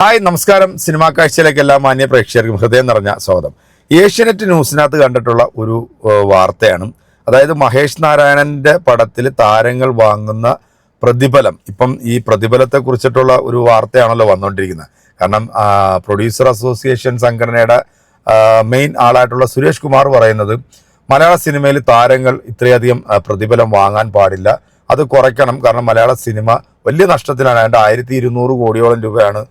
Hi നമസ്കാരം. Cinema കാഴ്ചയിലേക്ക് എല്ലാ മാന്യ പ്രേക്ഷകർക്കും ഹൃദയം നിറഞ്ഞ സ്വാഗതം. ഏഷ്യനെറ്റ് ന്യൂസിനകത്ത് കണ്ടിട്ടുള്ള ഒരു വാർത്തയാണ്. അതായത് മഹേഷ് നാരായണന്റെ പടത്തിൽ താരങ്ങൾ വാങ്ങുന്ന പ്രതിഫലം. ഇപ്പം ഈ പ്രതിഫലത്തെ കുറിച്ചിട്ടുള്ള ഒരു വാർത്തയാണല്ലോ വന്നുകൊണ്ടിരിക്കുന്നത് കാരണം പ്രൊഡ്യൂസർ അസോസിയേഷൻ സംഘടനയുടെ മെയിൻ ആളായിട്ടുള്ള സുരേഷ് കുമാർ പറയുന്നത് മലയാള സിനിമയിൽ താരങ്ങൾ ഇത്രയധികം പ്രതിഫലം വാങ്ങാൻ പാടില്ല. അത് കുറയ്ക്കണം. കാരണം മലയാള സിനിമ വലിയ നഷ്ടത്തിലാണ്. അതിന്റെ ആയിരത്തി ഇരുന്നൂറ് കോടിയോളം രൂപയാണ്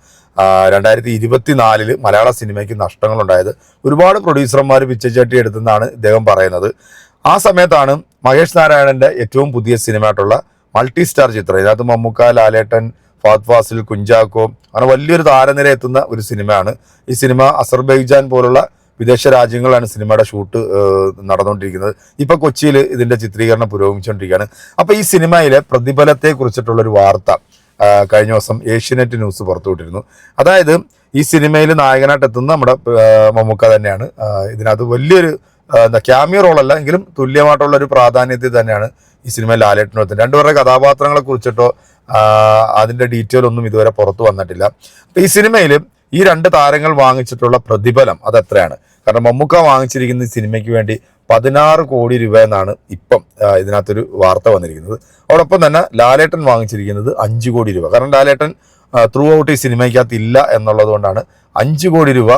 രണ്ടായിരത്തി ഇരുപത്തിനാലിൽ മലയാള സിനിമയ്ക്ക് നഷ്ടങ്ങളുണ്ടായത്. ഒരുപാട് പ്രൊഡ്യൂസർമാർ പിച്ചച്ചട്ടി എടുത്തെന്നാണ് ഇദ്ദേഹം പറയുന്നത്. ആ സമയത്താണ് മഹേഷ് നാരായണന്റെ ഏറ്റവും പുതിയ സിനിമയായിട്ടുള്ള മൾട്ടി സ്റ്റാർ ചിത്രം ഇതിനകത്ത് മമ്മൂക്ക ലാലേട്ടൻ ഫാത് ഫാസിൽ കുഞ്ചാക്കോ അങ്ങനെ വലിയൊരു താരനിര എത്തുന്ന ഒരു സിനിമയാണ്. ഈ സിനിമ അസർബൈജാൻ പോലുള്ള വിദേശ രാജ്യങ്ങളിലാണ് സിനിമയുടെ ഷൂട്ട് നടന്നുകൊണ്ടിരിക്കുന്നത്. ഇപ്പൊ കൊച്ചിയിൽ ഇതിന്റെ ചിത്രീകരണം പുരോഗമിച്ചുകൊണ്ടിരിക്കുകയാണ്. അപ്പൊ ഈ സിനിമയിലെ പ്രതിഫലത്തെ കുറിച്ചിട്ടുള്ള ഒരു വാർത്ത. കഴിഞ്ഞ ദിവസം ഏഷ്യനെറ്റ് ന്യൂസ് പുറത്തുവിട്ടിരുന്നു. അതായത് ഈ സിനിമയിൽ നായകനായിട്ട് എത്തുന്ന നമ്മുടെ മമ്മൂക്ക തന്നെയാണ്. ഇതിനകത്ത് വലിയൊരു എന്താ ക്യാമിയോ റോളല്ല എങ്കിലും തുല്യമായിട്ടുള്ള ഒരു പ്രാധാന്യത്തിൽ തന്നെയാണ് ഈ സിനിമ ലാലേട്ടനും എത്തുന്നത് രണ്ടുപേരുടെ കഥാപാത്രങ്ങളെ കുറിച്ചിട്ടോ അതിന്റെ ഡീറ്റെയിൽ ഒന്നും ഇതുവരെ പുറത്തു വന്നിട്ടില്ല. അപ്പം ഈ സിനിമയിൽ ഈ രണ്ട് താരങ്ങൾ വാങ്ങിച്ചിട്ടുള്ള പ്രതിഫലം അത് എത്രയാണ് കാരണം മമ്മൂക്ക വാങ്ങിച്ചിരിക്കുന്ന സിനിമയ്ക്ക് വേണ്ടി പതിനാറ് കോടി രൂപ എന്നാണ് ഇപ്പം ഇതിനകത്തൊരു വാർത്ത വന്നിരിക്കുന്നത്. അതോടൊപ്പം തന്നെ ലാലേട്ടൻ വാങ്ങിച്ചിരിക്കുന്നത് അഞ്ച് കോടി രൂപ. കാരണം ലാലേട്ടൻ ത്രൂ ഔട്ട് ഈ സിനിമയ്ക്കകത്ത് ഇല്ല എന്നുള്ളത് കൊണ്ടാണ് അഞ്ച് കോടി രൂപ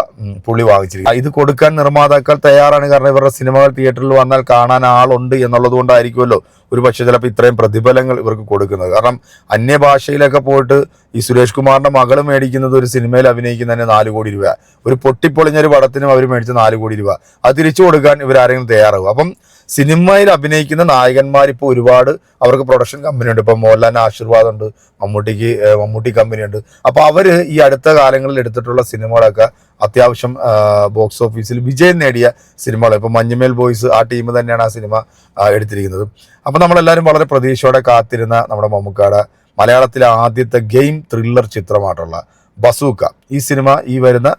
പുള്ളി വാങ്ങിച്ചിരിക്കുന്നത്. ഇത് കൊടുക്കാൻ നിർമ്മാതാക്കൾ തയ്യാറാണ്. കാരണം ഇവരുടെ സിനിമകൾ തിയേറ്ററിൽ വന്നാൽ കാണാൻ ആളുണ്ട് എന്നുള്ളത് കൊണ്ടായിരിക്കുമല്ലോ. ഒരു പക്ഷേ ചിലപ്പോൾ ഇത്രയും പ്രതിഫലങ്ങൾ ഇവർക്ക് കൊടുക്കുന്നത്. കാരണം അന്യഭാഷയിലൊക്കെ പോയിട്ട് ഈ സുരേഷ് കുമാറിന്റെ മകൾ മേടിക്കുന്നത് ഒരു സിനിമയിൽ അഭിനയിക്കുന്നതിന് നാല് കോടി രൂപ ഒരു പൊട്ടിപ്പൊളിഞ്ഞൊരു പടത്തിനും അവർ മേടിച്ച നാല് കോടി രൂപ. അത് തിരിച്ചു കൊടുക്കാൻ ഇവരാരെങ്കിലും തയ്യാറാകും. അപ്പം സിനിമയിൽ അഭിനയിക്കുന്ന നായകന്മാർ ഇപ്പോൾ ഒരുപാട് അവർക്ക് പ്രൊഡക്ഷൻ കമ്പനി ഉണ്ട്. ഇപ്പം മോഹൻലാലിന് ആശീർവാദം ഉണ്ട് മമ്മൂട്ടിക്ക് മമ്മൂട്ടി കമ്പനി ഉണ്ട്. അപ്പോൾ അവർ ഈ അടുത്ത കാലങ്ങളിൽ എടുത്തിട്ടുള്ള സിനിമകളൊക്കെ അത്യാവശ്യം ബോക്സ് ഓഫീസിൽ വിജയം നേടിയ സിനിമകൾ ഇപ്പം മഞ്ഞുമേൽ ബോയ്സ് ആ ടീം തന്നെയാണ് ആ സിനിമ എടുത്തിരിക്കുന്നത്. അപ്പം നമ്മളെല്ലാവരും വളരെ പ്രതീക്ഷയോടെ കാത്തിരുന്ന നമ്മുടെ മമ്മൂക്കാട് മലയാളത്തിലെ ആദ്യത്തെ ഗെയിം ത്രില്ലർ ചിത്രമായിട്ടുള്ള ബസൂക്ക. ഈ സിനിമ ഈ വരുന്ന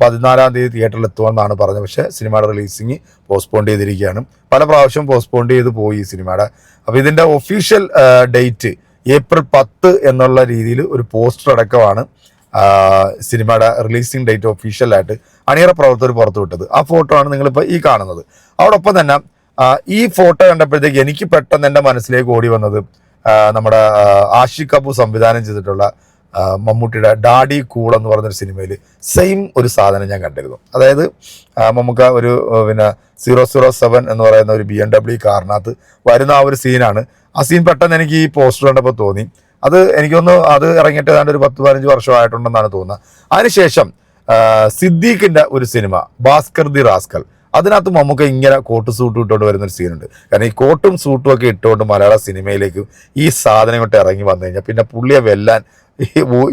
പതിനാലാം തീയതി തിയേറ്ററിൽ എത്തുമെന്നാണ് പറഞ്ഞത്. പക്ഷേ സിനിമയുടെ റിലീസിങ് പോസ്റ്റ്പോൺ ചെയ്തിരിക്കുകയാണ്. പല പ്രാവശ്യം പോസ്റ്റ്പോൺ ചെയ്ത് പോയി ഈ സിനിമയുടെ. അപ്പോൾ ഇതിന്റെ ഒഫീഷ്യൽ ഡേറ്റ് ഏപ്രിൽ പത്ത് എന്നുള്ള രീതിയിൽ ഒരു പോസ്റ്റർ അടക്കമാണ് സിനിമയുടെ റിലീസിംഗ് ഡേറ്റ് ഒഫീഷ്യലായിട്ട് അണിയറ പ്രവർത്തകർ പുറത്തുവിട്ടത് ആ ഫോട്ടോ ആണ് നിങ്ങളിപ്പോൾ ഈ കാണുന്നത്. അതോടൊപ്പം തന്നെ ഈ ഫോട്ടോ കണ്ടപ്പോഴത്തേക്ക് എനിക്ക് പെട്ടെന്ന് എന്റെ മനസ്സിലേക്ക് ഓടി വന്നത് നമ്മുടെ ആഷിഖ് കപൂർ സംവിധാനം ചെയ്തിട്ടുള്ള മമ്മൂട്ടിയുടെ ഡാഡി കൂൾ എന്ന് പറഞ്ഞൊരു സിനിമയിൽ സെയിം ഒരു സാധനം ഞാൻ കണ്ടിരുന്നു. അതായത് നമുക്ക് ഒരു പിന്നെ സീറോ സീറോ സെവൻ എന്ന് പറയുന്ന ഒരു ബി എം ഡബ്ല്യു കാറിനകത്ത് വരുന്ന ആ ഒരു സീനാണ്. ആ സീൻ പെട്ടെന്ന് എനിക്ക് ഈ പോസ്റ്റർ കണ്ടപ്പോൾ തോന്നി. അത് എനിക്കൊന്ന് അത് ഇറങ്ങിയിട്ട് ഏതാണ്ട് ഒരു പത്ത് പതിനഞ്ച് വർഷമായിട്ടുണ്ടെന്നാണ് തോന്നുന്നത്. അതിനുശേഷം സിദ്ദീഖിന്റെ ഒരു സിനിമ ഭാസ്കർ ദി റാസ്കൽ. അതിനകത്ത് നമുക്ക് ഇങ്ങനെ കോട്ട് സൂട്ട് ഇട്ടുകൊണ്ട് വരുന്നൊരു സീനുണ്ട്. കാരണം ഈ കോട്ടും സൂട്ടും ഒക്കെ ഇട്ടുകൊണ്ട് മലയാള സിനിമയിലേക്ക് ഈ സാധനം ഇങ്ങോട്ട് ഇറങ്ങി വന്നു കഴിഞ്ഞാൽ പിന്നെ പുള്ളിയെ വെല്ലാൻ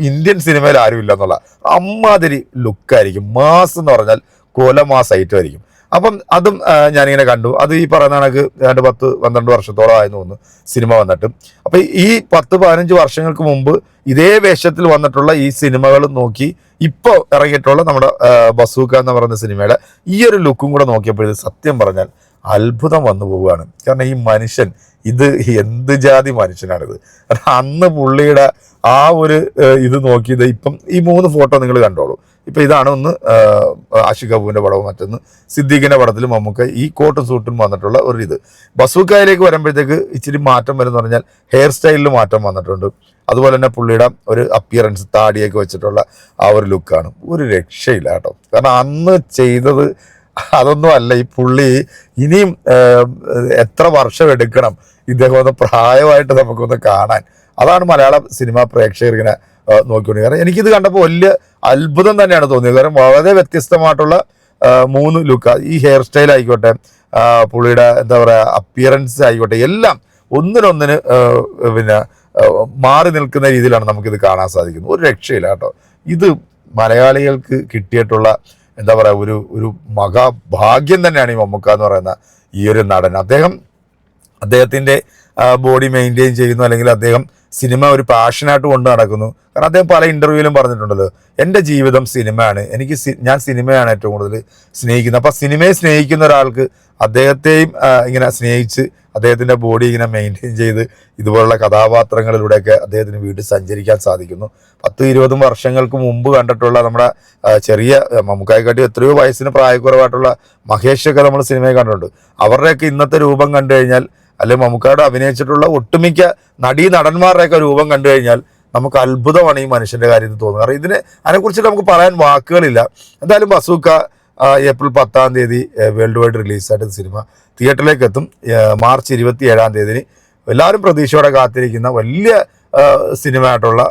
ഇന്ത്യൻ സിനിമയിൽ ആരും ഇല്ല എന്നുള്ള അമ്മാതിരി ലുക്കായിരിക്കും. മാസ് എന്ന് പറഞ്ഞാൽ കൊലമാസ് ഐറ്റം ആയിരിക്കും അപ്പം അതും ഞാനിങ്ങനെ കണ്ടു. അത് ഈ പറയുന്ന കണക്ക് ഏതാണ്ട് പത്ത് പന്ത്രണ്ട് വർഷത്തോളം ആയെന്ന് തോന്നുന്നു സിനിമ വന്നിട്ട്. അപ്പം ഈ പത്ത് പതിനഞ്ച് വർഷങ്ങൾക്ക് മുമ്പ് ഇതേ വേഷത്തിൽ വന്നിട്ടുള്ള ഈ സിനിമകൾ നോക്കി ഇപ്പോൾ ഇറങ്ങിയിട്ടുള്ള നമ്മുടെ ബസൂക്ക എന്ന് പറയുന്ന സിനിമയുടെ ഈ ഒരു ലുക്കും കൂടെ നോക്കിയപ്പോഴത് സത്യം പറഞ്ഞാൽ അത്ഭുതം വന്നു പോവുകയാണ്. കാരണം ഈ മനുഷ്യൻ ഇത് എന്ത് ജാതി മനുഷ്യനാണിത്? കാരണം അന്ന് പുള്ളിയുടെ ആ ഒരു ഇത് നോക്കിയത് ഇപ്പം ഈ മൂന്ന് ഫോട്ടോ നിങ്ങൾ കണ്ടോളൂ. ഇപ്പം ഇതാണ് ഒന്ന് ആഷിഖ് കപൂറിന്റെ പടവും മറ്റൊന്ന്. സിദ്ദീഖിന്റെ പടത്തിലും നമുക്ക് ഈ കോട്ടും സൂട്ടും വന്നിട്ടുള്ള ഒരു ഇത്. ബസൂക്കായിലേക്ക് വരുമ്പോഴത്തേക്ക് ഇച്ചിരി മാറ്റം വരുന്ന പറഞ്ഞാൽ ഹെയർ സ്റ്റൈലിൽ മാറ്റം വന്നിട്ടുണ്ട്. അതുപോലെ തന്നെ പുള്ളിയുടെ ഒരു അപ്പിയറൻസ് താടിയൊക്കെ വെച്ചിട്ടുള്ള ആ ഒരു ലുക്കാണ് ഒരു രക്ഷയില്ല കേട്ടോ. കാരണം അന്ന് ചെയ്തത് അതൊന്നും അല്ല ഈ പുള്ളി ഇനിയും എത്ര വർഷം എടുക്കണം ഇദ്ദേഹം ഒന്ന് പ്രായമായിട്ട് നമുക്കൊന്ന് കാണാൻ. അതാണ് മലയാള സിനിമാ പ്രേക്ഷകർ ഇങ്ങനെ നോക്കിക്കൊണ്ട് കാരണം എനിക്കിത് കണ്ടപ്പോൾ വലിയ അത്ഭുതം തന്നെയാണ് തോന്നിയത്. കാരണം വളരെ വ്യത്യസ്തമായിട്ടുള്ള മൂന്ന് ലുക്ക് ഈ ഹെയർ സ്റ്റൈൽ ആയിക്കോട്ടെ പുള്ളിയുടെ എന്താ പറയുക അപ്പിയറൻസ് ആയിക്കോട്ടെ എല്ലാം ഒന്നിനൊന്നിന് പിന്നെ മാറി നിൽക്കുന്ന രീതിയിലാണ് നമുക്കിത് കാണാൻ സാധിക്കുന്നത്. ഒരു രക്ഷയില്ല കേട്ടോ. ഇത് മലയാളികൾക്ക് കിട്ടിയിട്ടുള്ള എന്താ പറയുക ഒരു ഒരു മഹാഭാഗ്യം തന്നെയാണ് ഈ മമ്മൂക്ക എന്ന് പറയുന്ന ഈ ഒരു നടൻ. അദ്ദേഹം അദ്ദേഹത്തിന്റെ ബോഡി മെയിന്റെയിൻ ചെയ്യുന്നു അല്ലെങ്കിൽ അദ്ദേഹം സിനിമ ഒരു പാഷനായിട്ട് കൊണ്ട് നടക്കുന്നു. കാരണം അദ്ദേഹം പല ഇന്റർവ്യൂവിലും പറഞ്ഞിട്ടുണ്ടല്ലോ. എന്റെ ജീവിതം സിനിമയാണ്. എനിക്ക് ഞാൻ സിനിമയാണ് ഏറ്റവും കൂടുതൽ സ്നേഹിക്കുന്നത്. അപ്പം സിനിമയെ സ്നേഹിക്കുന്ന ഒരാൾക്ക് അദ്ദേഹത്തെയും ഇങ്ങനെ സ്നേഹിച്ച് അദ്ദേഹത്തിന്റെ ബോഡി ഇങ്ങനെ മെയിന്റെയിൻ ചെയ്ത് ഇതുപോലുള്ള കഥാപാത്രങ്ങളിലൂടെയൊക്കെ അദ്ദേഹത്തിന് വീണ്ടും സഞ്ചരിക്കാൻ സാധിക്കുന്നു. പത്ത് ഇരുപതും വർഷങ്ങൾക്ക് മുമ്പ് കണ്ടിട്ടുള്ള നമ്മുടെ ചെറിയ മമ്മൂക്കായിക്കാട്ടി എത്രയോ വയസ്സിന് പ്രായക്കുറവായിട്ടുള്ള മഹേഷൊക്കെ നമ്മൾ സിനിമയിൽ കണ്ടിട്ടുണ്ട്. അവരുടെയൊക്കെ ഇന്നത്തെ രൂപം കണ്ടു കഴിഞ്ഞാൽ അല്ലെങ്കിൽ മമ്മൂക്കാട് അഭിനയിച്ചിട്ടുള്ള ഒട്ടുമിക്ക നടീ നടന്മാരുടെയൊക്കെ രൂപം കണ്ടു കഴിഞ്ഞാൽ നമുക്ക് അത്ഭുതമാണ് ഈ മനുഷ്യന്റെ കാര്യത്തിൽ തോന്നുന്നത്. കാരണം ഇതിനെ അതിനെക്കുറിച്ച് നമുക്ക് പറയാൻ വാക്കുകളില്ല. എന്തായാലും ബസൂക്ക ഏപ്രിൽ പത്താം തീയതി വേൾഡ് വൈഡ് റിലീസായിട്ട് സിനിമ തിയേറ്ററിലേക്ക് എത്തും. മാർച്ച് ഇരുപത്തി ഏഴാം തീയതി എല്ലാവരും പ്രതീക്ഷയോടെ കാത്തിരിക്കുന്ന വലിയ സിനിമയായിട്ടുള്ള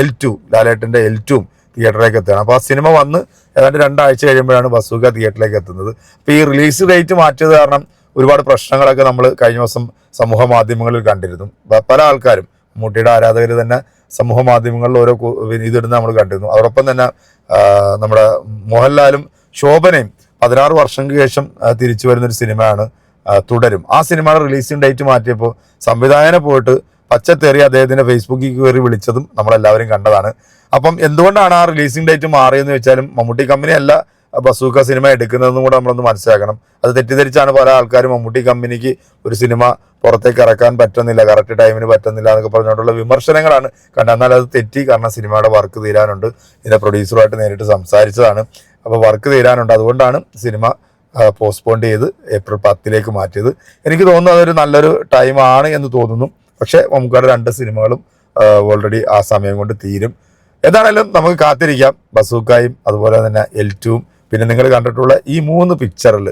എൽ ടു ലാലേട്ടന്റെ എൽ ടുവും തിയേറ്ററിലേക്ക് എത്തുകയാണ്. അപ്പോൾ ആ സിനിമ വന്ന് ഏതാണ്ട് രണ്ടാഴ്ച കഴിയുമ്പോഴാണ് ബസൂക്ക തിയേറ്ററിലേക്ക് എത്തുന്നത്. അപ്പോൾ ഈ റിലീസ് ഡേറ്റ് മാറ്റിയത് കാരണം ഒരുപാട് പ്രശ്നങ്ങളൊക്കെ നമ്മൾ കഴിഞ്ഞ ദിവസം സമൂഹ മാധ്യമങ്ങളിൽ കണ്ടിരുന്നു. പല ആൾക്കാരും മമ്മൂട്ടിയുടെ ആരാധകർ തന്നെ സമൂഹ മാധ്യമങ്ങളിൽ ഓരോ ഇതിടുന്ന നമ്മൾ കണ്ടിരുന്നു. അതോടൊപ്പം തന്നെ നമ്മുടെ മോഹൻലാലും ശോഭനയും പതിനാറ് വർഷങ്ങൾക്ക് ശേഷം തിരിച്ചു വരുന്നൊരു സിനിമയാണ് തുടരും. ആ സിനിമയുടെ റിലീസിംഗ് ഡേറ്റ് മാറ്റിയപ്പോൾ സംവിധായകനെ പോയിട്ട് പച്ചത്തേറി അദ്ദേഹത്തിന്റെ ഫേസ്ബുക്കിൽ കയറി വിളിച്ചതും നമ്മളെല്ലാവരും കണ്ടതാണ്. അപ്പം എന്തുകൊണ്ടാണ് ആ റിലീസിംഗ് ഡേറ്റ് മാറിയെന്ന് വെച്ചാലും മമ്മൂട്ടി കമ്പനി അല്ല ബസൂക്ക സിനിമ എടുക്കുന്നതെന്നും കൂടെ നമ്മളൊന്ന് മനസ്സിലാക്കണം. അത് തെറ്റിദ്ധരിച്ചാണ് പല ആൾക്കാരും മമ്മൂട്ടി കമ്പനിക്ക് ഒരു സിനിമ പുറത്തേക്ക് ഇറക്കാൻ പറ്റുന്നില്ല കറക്റ്റ് ടൈമിന് പറ്റുന്നില്ല എന്നൊക്കെ പറഞ്ഞുകൊണ്ടുള്ള വിമർശനങ്ങളാണ് കണ്ടത്. എന്നാൽ അത് തെറ്റി കാരണം സിനിമയുടെ വർക്ക് തീരാനുണ്ട്. ഇതിന്റെ പ്രൊഡ്യൂസറുമായിട്ട് നേരിട്ട് സംസാരിച്ചതാണ്. അപ്പോൾ വർക്ക് തീരാനുണ്ട്. അതുകൊണ്ടാണ് സിനിമ പോസ്റ്റ്പോൺ ചെയ്ത് ഏപ്രിൽ പത്തിലേക്ക് മാറ്റിയത്. എനിക്ക് തോന്നുന്നു അതൊരു നല്ലൊരു ടൈമാണ് എന്ന് തോന്നുന്നു. പക്ഷേ നമുക്കവിടെ രണ്ട് സിനിമകളും ഓൾറെഡി ആ സമയം കൊണ്ട് തീരും. എന്താണേലും നമുക്ക് കാത്തിരിക്കാം. ബസൂക്കായും അതുപോലെ തന്നെ എൽ ടുവും പിന്നെ നിങ്ങൾ കണ്ടിട്ടുള്ള ഈ മൂന്ന് പിക്ചറിൽ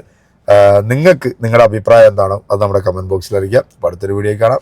നിങ്ങൾക്ക് നിങ്ങളുടെ അഭിപ്രായം എന്താണോ? അത് നമ്മുടെ കമന്റ് ബോക്സിൽ അറിയിക്കാം. അടുത്തൊരു വീഡിയോ കാണാം.